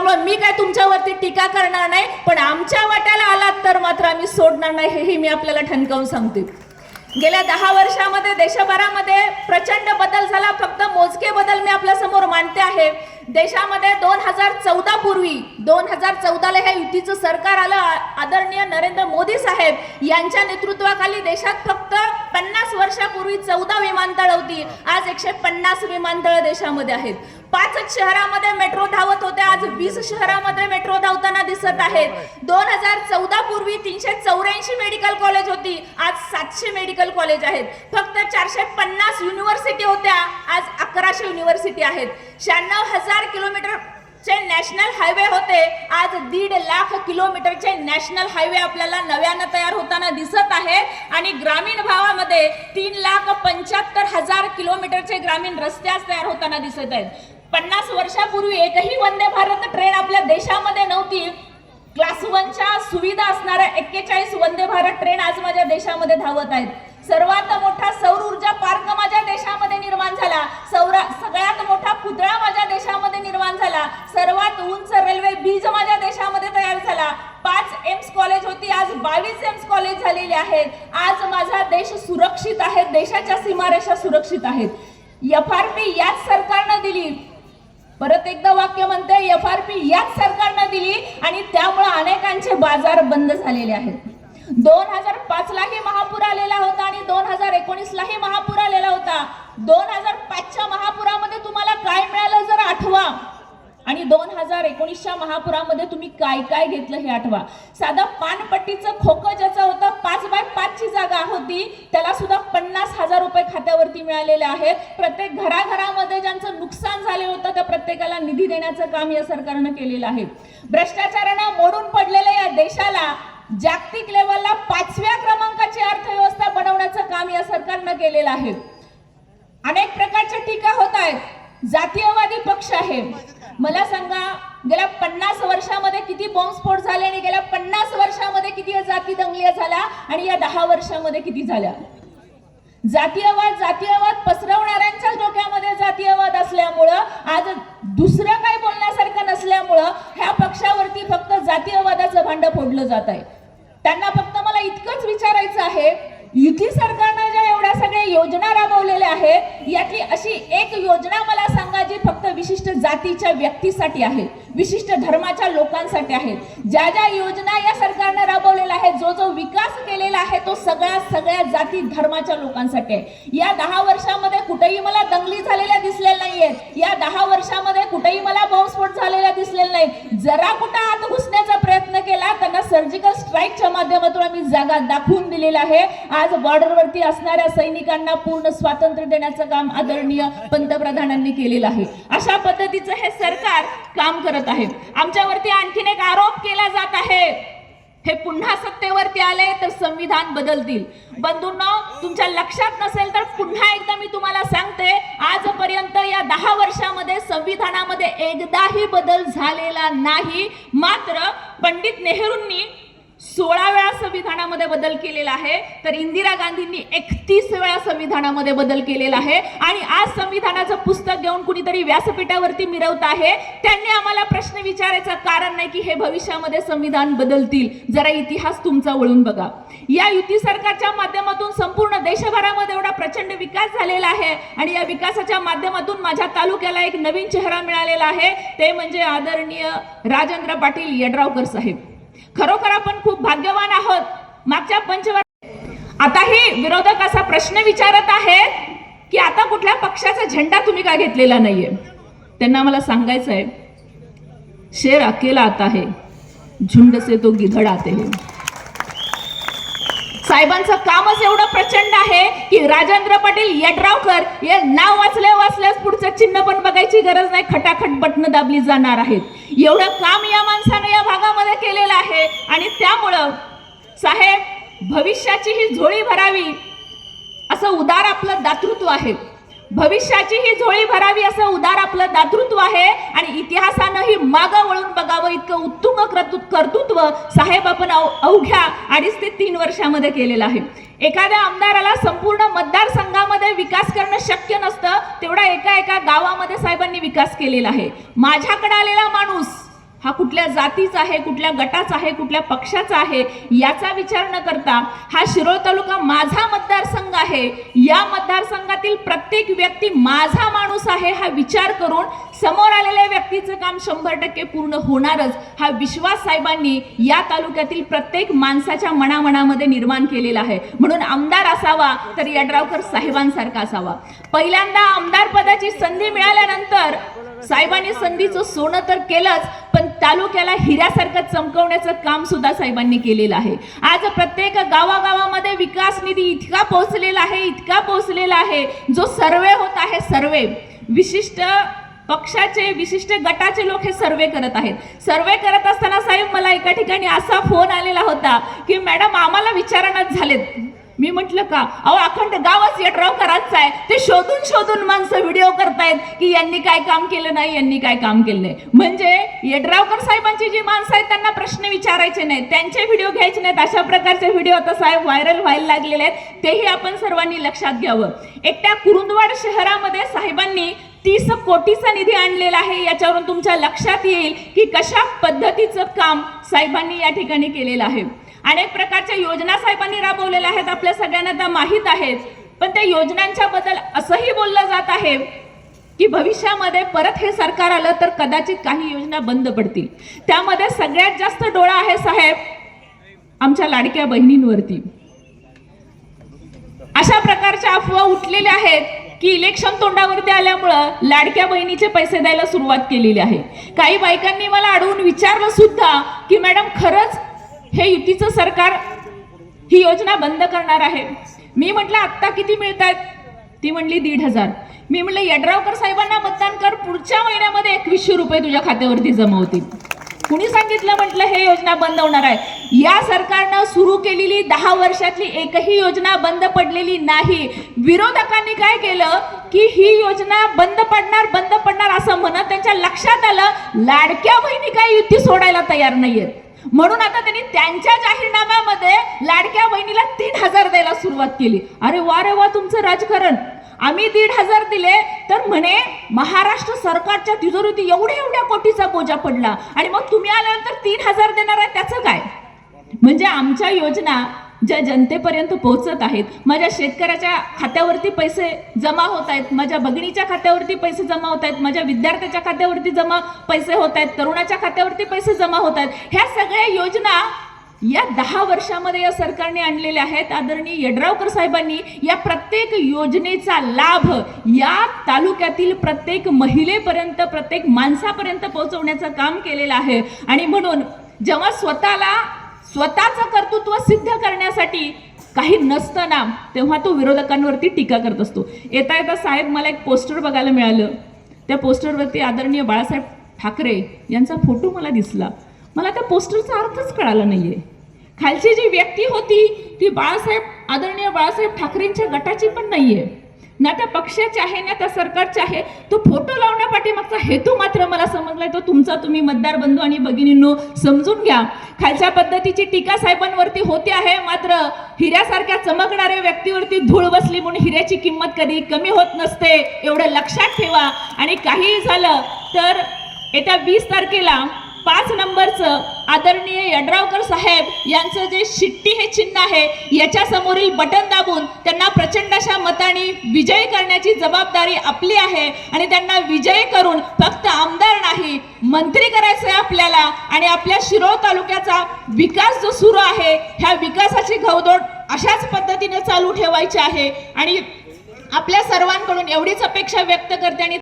त्यामुळे मी काय तुमच्यावरती टीका करणार नाही पण आमच्या वाट्याला आलात तर मात्र आम्ही सोडणार नाही हेही मी आपल्याला ठणकावून सांगते. गेल्या दहा वर्षामध्ये देशभरामध्ये प्रचंड बदल झाला फक्त मोजके बदल मी आपल्यासमोर मानते आहे. देशामध्ये दोन हजार चौदा पूर्वी दोन हजार चौदाला ह्या युतीचं सरकार आलं. आदरणीय नरेंद्र मोदी साहेब यांच्या नेतृत्वाखाली देशात फक्त पन्नास वर्षापूर्वी चौदा विमानतळ होती. आज एकशे पन्नास विमानतळ देशामध्ये आहेत. पाचच शहरामध्ये मेट्रो धावत होते आज वीस शहरामध्ये मेट्रो धावताना दिसत आहेत. दोन हजार चौदा पूर्वी तीनशे चौऱ्याऐंशी मेडिकल कॉलेज होती. आज सातशे मेडिकल कॉलेज आहेत. फक्त चारशे पन्नास युनिव्हर्सिटी होत्या. आज अकराशे युनिव्हर्सिटी आहेत. शहाण्णव हजार किलोमीटर चे नॅशनल हायवे आज दीड लाख किलोमीटरचे नॅशनल हायवे आपल्याला नव्यानं तयार होताना दिसत आहे. आणि ग्रामीण भागामध्ये तीन लाख पंच्याहत्तर हजार किलोमीटरचे ग्रामीण रस्ते आज तयार होताना दिसत आहेत. पन्नास वर्षापूर्वी एकही वंदे भारत ट्रेन आपल्या देशामध्ये नव्हती. क्लास वनच्या सुविधा असणाऱ्या एक्केचाळीस वंदे भारत ट्रेन आज माझ्या देशामध्ये धावत आहेत. सर्वात मोठा सौर ऊर्जा पार्क माझ्या देशामध्ये निर्माण झाला. सौरा सगळ्यात मोठा पुतळा माझ्या देशामध्ये निर्माण झाला. सर्वात उंच रेल्वे बीज माझ्या देशामध्ये तयार झाला. पाच एम्स कॉलेज होती आज बावीस एम्स कॉलेज झालेले आहेत. आज माझा देश सुरक्षित आहे देशाच्या सीमारेषा सुरक्षित आहेत. एफ आर पी याच सरकारनं दिली. परत एकदा वाक्य म्हणते एफ आर पी याच सरकारनं दिली आणि त्यामुळे अनेकांचे बाजार बंद झालेले आहेत. दोन हजार पाच लाही महापूर आलेला होता आणि दोन हजार एकोणीस लाही महापूर आलेला होता. दोन हजार पाचच्या महापुरामध्ये तुम्हाला काय मिळालं जर आठवा? आणि दोन हजार एकोणीसच्या महापुरामध्ये तुम्ही काय काय घेतलं हे आठवा. साधा पानपट्टीचं खोकं ज्याचं होतं पाच बाय पाचची जागा होती त्याला सुद्धा पन्नास हजार रुपये खात्यावरती मिळालेले आहेत. प्रत्येक घराघरामध्ये ज्यांचं नुकसान झाले होतं त्या प्रत्येकाला निधी देण्याचं काम या सरकारनं केलेलं आहे. भ्रष्टाचारानं मोडून पडलेल्या या देशाला जागतिक लेवलला पाचव्या क्रमांकाची अर्थव्यवस्था बनवण्याचं काम या सरकारनं केलेलं आहे. अनेक प्रकारच्या टीका होत आहेत. जातीयवादी पक्ष आहे. मला सांगा गेल्या पन्नास वर्षामध्ये किती बॉम्बस्फोट झाले आणि गेल्या पन्नास वर्षामध्ये किती जाती दंगल्या झाल्या आणि या दहा वर्षामध्ये किती झाल्या? जातीयवाद जातीयवाद पसरवणाऱ्यांच्याच डोक्यामध्ये जातीयवाद असल्यामुळं आज दुसरं काही बोलण्यासारखं नसल्यामुळं ह्या पक्षावरती फक्त जातीयवादाचं भांड फोडलं जात आहे. त्यांना फक्त मला इतकंच विचारायचं आहे युती सरकारनं ज्या एवढ्या सगळ्या योजना राबवलेल्या आहेत यातली अशी एक योजना मला सांगा जी फक्त विशिष्ट जातीच्या व्यक्तीसाठी आहे विशिष्ट धर्माच्या लोकांसाठी आहे. ज्या ज्या योजना या सरकारनं राबवलेल्या आहेत जो जो विकास केलेला आहे तो सगळ्या सगळ्या जाती धर्माच्या लोकांसाठी आहे. या दहा वर्षामध्ये कुठेही मला दंगली झालेल्या दिसलेल्या नाहीयेत. या दहा वर्षामध्ये कुठेही मला बॉम्बस्फोट झालेला दिसलेला नाही जरा भागात दाखवून दिलेलं आहे. आज बॉर्डरवरती असणाऱ्या सैनिकांना पूर्ण स्वातंत्र्य देण्याचं काम आदरणीय पंतप्रधानांनी केलेलं आहे. अशा पद्धतीचं हे सरकार काम करत आहे. आमच्यावरती आणखीन एक आरोप केला जात आहे. हे पुन्हा सत्तेवरती आले तर संविधान बदलतील. बंधूंना तुमच्या लक्षात नसेल तर पुन्हा एकदा मी तुम्हाला सांगते आजपर्यंत या दहा वर्षामध्ये संविधानामध्ये एकदाही बदल झालेला नाही. मात्र पंडित नेहरूंनी सोळा वेळा संविधानामध्ये बदल केलेला आहे तर इंदिरा गांधींनी एकतीस वेळा संविधानामध्ये बदल केलेला आहे. आणि आज संविधानाचं पुस्तक घेऊन कुणीतरी व्यासपीठावरती मिरवत आहे त्यांनी आम्हाला प्रश्न विचारायचं कारण नाही की हे भविष्यामध्ये संविधान बदलतील. जरा इतिहास तुमचा वळून बघा. या युती सरकारच्या माध्यमातून संपूर्ण देशभरामध्ये एवढा प्रचंड विकास झालेला आहे आणि या विकासाच्या माध्यमातून माझ्या तालुक्याला एक नवीन चेहरा मिळालेला आहे. ते म्हणजे आदरणीय राजेंद्र पाटील यड्रावकर साहेब. खरोखर आपण खूप भाग्यवान आहोत. मागच्या पंचवर आताही विरोधक असा प्रश्न विचारत आहेत की आता कुठल्या पक्षाचा झेंडा तुम्ही का घेतलेला नाहीये? त्यांना मला सांगायचं आहे शेर अकेला आता है झुंड से तो गिधड आते हैं. साहेबांचं कामच एवढं प्रचंड आहे की राजेंद्र पाटील यड्रावकर हे नाव वाचल्या वाचल्यास पुढचं चिन्ह पण बघायची गरज नाही. खटाखट बटन दाबली जाणार आहेत. एवढं काम या माणसानं या भागामध्ये केलेलं आहे आणि त्यामुळं साहेब भविष्याची ही झोळी भरावी असं उदार आपलं दातृत्व आहे. भविष्याची ही झोळी भरावी असं उदार आपलं दातृत्व आहे आणि इतिहासानं ही मागं वळून बघावं इतकं उत्तुंग कर्तृ- कर्तृत्व साहेब आपण अव- अवघ्या अडीच ते तीन वर्षामध्ये केलेलं आहे. एखाद्या आमदाराला संपूर्ण मतदारसंघामध्ये विकास करणं शक्य नसतं तेवढा एका एका गावामध्ये साहेबांनी विकास केलेला आहे. माझ्याकडे आलेला माणूस हा कुठल्या जातीचा आहे कुठल्या गटाचा आहे कुठल्या पक्षाचा आहे याचा विचार न करता हा शिरोळ तालुका माझा मतदारसंघ आहे. या मतदारसंघातील प्रत्येक व्यक्ती माझा माणूस आहे हा विचार करून समोर आलेल्या व्यक्तीचं काम शंभर टक्के पूर्ण होणारच. हा विश्वास साहेबांनी या तालुक्यातील प्रत्येक माणसाच्या मनामनामध्ये निर्माण केलेला आहे. म्हणून आमदार असावा तर यड्रावकर साहेबांसारखा असावा. पहिल्यांदा आमदार पदाची संधी मिळाल्यानंतर साहेबांनी संधीचं सोनं तर केलंच पण तालुक्याला हिऱ्यासारखं चमकवण्याचं काम सुद्धा साहेबांनी केलेलं आहे. आज प्रत्येक गावागावामध्ये विकास निधी इतका पोहोचलेला आहे इतका पोहोचलेला आहे. जो सर्वे होत आहे सर्वे. विशिष्ट पक्षाचे विशिष्ट गटाचे लोक हे सर्वे करत आहेत. सर्वे करत असताना साहेब मला एका ठिकाणी असा फोन आलेला होता की मॅडम आम्हाला विचारणच झालेत. मी म्हटलं का? अहो अखंड गावच यड्राव करायचं आहे. ते शोधून शोधून माणसं व्हिडिओ करतायत की यांनी काय काम केलं नाही यांनी काय काम केलं नाही. म्हणजे यड्रावकर साहेबांची जी माणसं आहेत त्यांना प्रश्न विचारायचे नाहीत. त्यांचे व्हिडिओ घ्यायचे नाहीत. अशा प्रकारचे व्हिडिओ आता साहेब व्हायरल व्हायला लागलेले आहेत. तेही आपण सर्वांनी लक्षात घ्यावं. एकट्या कुरुंदवाड शहरामध्ये साहेबांनी तीस कोटीचा निधी आणलेला आहे. याच्यावरून तुमच्या लक्षात येईल की कशा पद्धतीचं काम साहेबांनी या ठिकाणी केलेलं आहे. अनेक प्रकारच्या योजना साहेबांनी राबवलेल्या आहेत. आपल्या सगळ्यांना त्या माहीत आहेत. पण त्या योजनांच्या बद्दल असंही बोललं जात आहे की भविष्यामध्ये परत हे सरकार आलं तर कदाचित काही योजना बंद पडतील. त्यामध्ये सगळ्यात जास्त डोळा आहे साहेब आमच्या लाडक्या बहिणींवरती. अशा प्रकारच्या अफवा उठलेल्या आहेत की इलेक्शन तोंडावरती आल्यामुळं लाडक्या बहिणीचे पैसे द्यायला सुरुवात केलेली आहे. काही बायकांनी मला अडवून विचारलं सुद्धा की मॅडम खरंच हे युतीचं सरकार ही योजना बंद करणार आहे. मी म्हटलं आत्ता किती मिळत आहेत ती म्हणली दीड हजार. मी म्हटलं यड्रावकर साहेबांना मतदान कर पुढच्या महिन्यामध्ये एकवीसशे रुपये तुझ्या खात्यावरती जमा होतील. कुणी सांगितलं म्हटलं हे योजना बंद होणार आहे? या सरकारनं सुरू केलेली दहा वर्षातली एकही योजना बंद पडलेली नाही. विरोधकांनी काय केलं की ही योजना बंद पडणार बंद पडणार असं म्हणत त्यांच्या लक्षात आलं लाडक्या बहिणी काय युती सोडायला तयार नाहीयेत. म्हणून आता त्यांनी त्यांच्या जाहीरनाम्यामध्ये लाडक्या बहिणीला तीन हजार द्यायला सुरुवात केली. अरे वा रे वा तुमचं राजकारण. आम्ही दीड हजार दिले तर म्हणे महाराष्ट्र सरकारच्या तिजोरीती एवढ्या एवढ्या कोटीचा बोजा पडला. आणि मग तुम्ही आल्यानंतर तीन हजार देणार आहे त्याचं काय? म्हणजे आमच्या योजना ज्या जनतेपर्यंत पोहोचत आहेत माझ्या शेतकऱ्याच्या खात्यावरती पैसे जमा होत आहेत माझ्या भगिनीच्या खात्यावरती पैसे जमा होत आहेत माझ्या विद्यार्थ्याच्या खात्यावरती जमा पैसे होत आहेत तरुणाच्या खात्यावरती पैसे जमा होत आहेत. ह्या सगळ्या योजना या दहा वर्षामध्ये या सरकारने आणलेल्या आहेत. आदरणीय यड्रावकर साहेबांनी या प्रत्येक योजनेचा लाभ या तालुक्यातील प्रत्येक महिलेपर्यंत प्रत्येक माणसापर्यंत पोहोचवण्याचं काम केलेलं आहे. आणि म्हणून जेव्हा स्वतःला स्वतःचं कर्तृत्व सिद्ध करण्यासाठी काही नसताना तेव्हा तो विरोधकांवरती टीका करत असतो. येता येता साहेब मला एक पोस्टर बघायला मिळालं. त्या पोस्टरवरती आदरणीय बाळासाहेब ठाकरे यांचा फोटो मला दिसला. मला त्या पोस्टरचा अर्थच कळाला नाही आहे खालची जी व्यक्ती होती ती बाळासाहेब आदरणीय बाळासाहेब ठाकरेंच्या गटाची पण नाही आहे ना त्या पक्षाची आहे ना त्या सरकारची आहे. तो फोटो लावण्यापाठीमागचा हेतू मात्र मला समजलाय तो तुमचा. तुम्ही मतदार बंधू आणि भगिनींनो समजून घ्या. खालच्या पद्धतीची टीका साहेबांवरती होते आहे मात्र हिऱ्यासारख्या चमकणाऱ्या व्यक्तीवरती धूळ बसली म्हणून हिऱ्याची किंमत कधी कमी होत नसते एवढं लक्षात ठेवा. आणि काहीही झालं तर येत्या वीस तारखेला पाच नंबरचं आदरणीय यड्रावकर साहेब यांचं जे शिट्टी हे चिन्ह आहे याच्या समोरील बटन दाबून त्यांना प्रचंड अशा मताने विजयी करण्याची जबाबदारी आपली आहे आणि त्यांना विजयी करून फक्त आमदार नाही मंत्री करायचं आहे आपल्याला आणि आपल्या शिरोळ तालुक्याचा विकास जो सुरू आहे ह्या विकासाची घवदोड अशाच पद्धतीने चालू ठेवायची आहे. आणि आपल्या सर्वांकडून एवढीच अपेक्षा व्यक्त करते आणि